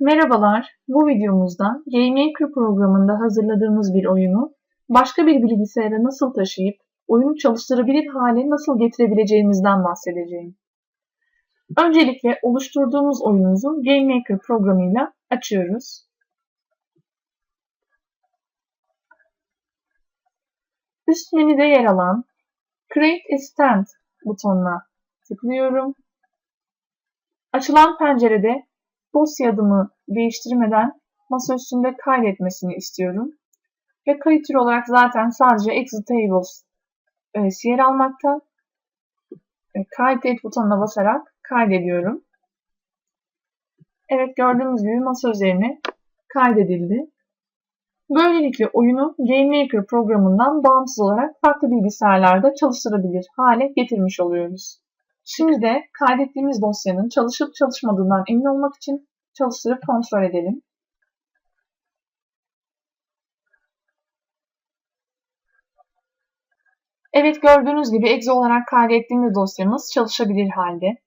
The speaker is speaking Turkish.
Merhabalar, bu videomuzda GameMaker programında hazırladığımız bir oyunu başka bir bilgisayara nasıl taşıyıp oyunu çalıştırabilir hale nasıl getirebileceğimizden bahsedeceğim. Öncelikle oluşturduğumuz oyunumuzu GameMaker programıyla açıyoruz. Üst menüde yer alan Create a Stand butonuna tıklıyorum. Açılan pencerede dosya değiştirmeden masa üstünde kaydetmesini istiyorum. Ve kayıt türü olarak zaten sadece Exit Tables öğesi yer almakta. E, Kaydet butonuna basarak kaydediyorum. Evet gördüğümüz gibi masa üzerine kaydedildi. Böylelikle oyunu GameMaker programından bağımsız olarak farklı bilgisayarlarda çalıştırabilir hale getirmiş oluyoruz. Şimdi de kaydettiğimiz dosyanın çalışıp çalışmadığından emin olmak için çalıştırıp kontrol edelim. Evet gördüğünüz gibi exe olarak kaydettiğimiz dosyamız çalışabilir halde.